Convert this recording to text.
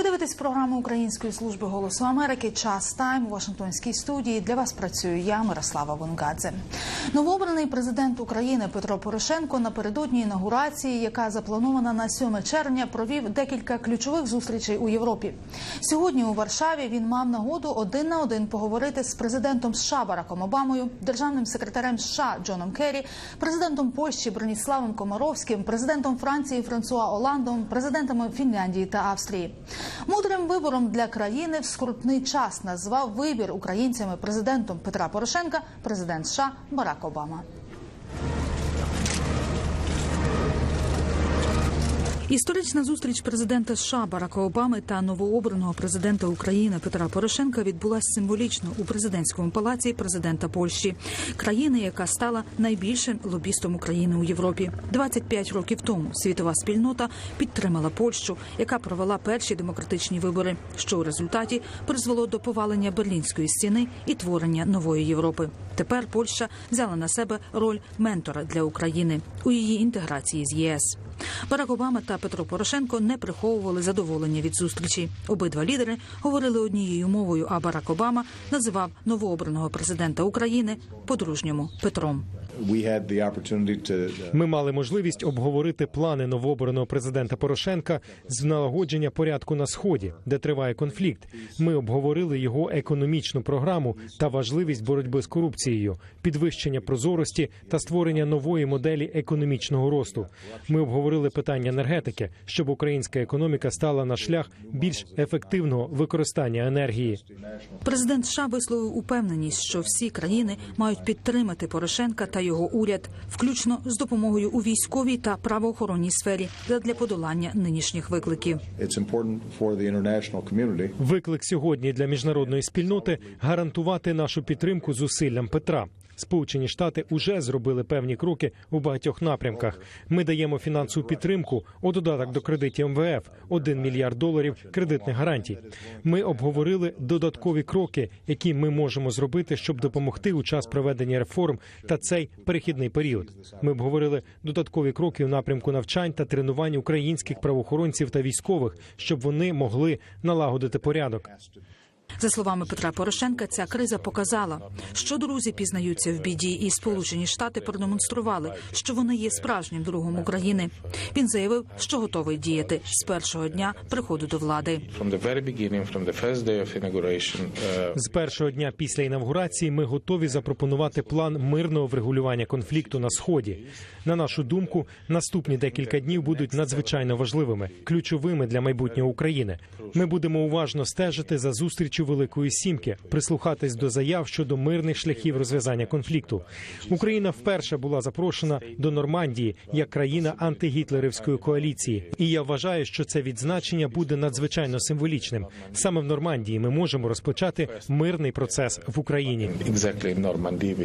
Ви дивитесь програму Української служби голосу Америки. Час тайм у Вашингтонській студії. Для вас працюю я, Мирослава Вонгадзе. Новообраний президент України Петро Порошенко напередодні інаугурації, яка запланована на 7 червня, провів декілька ключових зустрічей у Європі. Сьогодні у Варшаві він мав нагоду один на один поговорити з президентом США Бараком Обамою, державним секретарем США Джоном Керрі, президентом Польщі Броніславом Комаровським, президентом Франції Франсуа Оландом, президентами Фінляндії та Австрії. Мудрим вибором для країни в скрутний час назвав вибір українцями президентом Петра Порошенка президент США Барак Обама. Історична зустріч президента США Барака Обами та новообраного президента України Петра Порошенка відбулася символічно у президентському палаці президента Польщі, країни, яка стала найбільшим лобістом України у Європі. 25 років тому світова спільнота підтримала Польщу, яка провела перші демократичні вибори, що у результаті призвело до повалення берлінської стіни і творення нової Європи. Тепер Польща взяла на себе роль ментора для України у її інтеграції з ЄС. Барак Обама та Петро Порошенко не приховували задоволення від зустрічі. Обидва лідери говорили однією мовою. А Барак Обама називав новообраного президента України по-дружньому Петром. Ми мали можливість обговорити плани новообраного президента Порошенка з налагодження порядку на сході, де триває конфлікт. Ми обговорили його економічну програму та важливість боротьби з корупцією, підвищення прозорості та створення нової моделі економічного росту. Ми обговорили питання енергетики, щоб українська економіка стала на шлях більш ефективного використання енергії. Президент США висловив упевненість, що всі країни мають підтримати Порошенка та його уряд, включно з допомогою у військовій та правоохоронній сфері для подолання нинішніх викликів. Виклик сьогодні для міжнародної спільноти гарантувати нашу підтримку зусиллям Петра. Сполучені Штати уже зробили певні кроки у багатьох напрямках. Ми даємо фінансову підтримку у додаток до кредитів МВФ 1 мільярд доларів кредитних гарантій. Ми обговорили додаткові кроки, які ми можемо зробити, щоб допомогти у час проведення реформ та цей перехідний період. Ми обговорили додаткові кроки у напрямку навчань та тренувань українських правоохоронців та військових, щоб вони могли налагодити порядок. За словами Петра Порошенка, ця криза показала, що друзі пізнаються в біді, і Сполучені Штати продемонстрували, що вони є справжнім другом України. Він заявив, що готовий діяти з першого дня приходу до влади. З першого дня після інавгурації ми готові запропонувати план мирного врегулювання конфлікту на сході. На нашу думку, наступні декілька днів будуть надзвичайно важливими, ключовими для майбутнього України. Ми будемо уважно стежити за зустрічю Великої Сімки, прислухатись до заяв щодо мирних шляхів розв'язання конфлікту. Україна вперше була запрошена до Нормандії як країна антигітлерівської коаліції, і я вважаю, що це відзначення буде надзвичайно символічним. Саме в Нормандії ми можемо розпочати мирний процес в Україні. exactly in Normandy.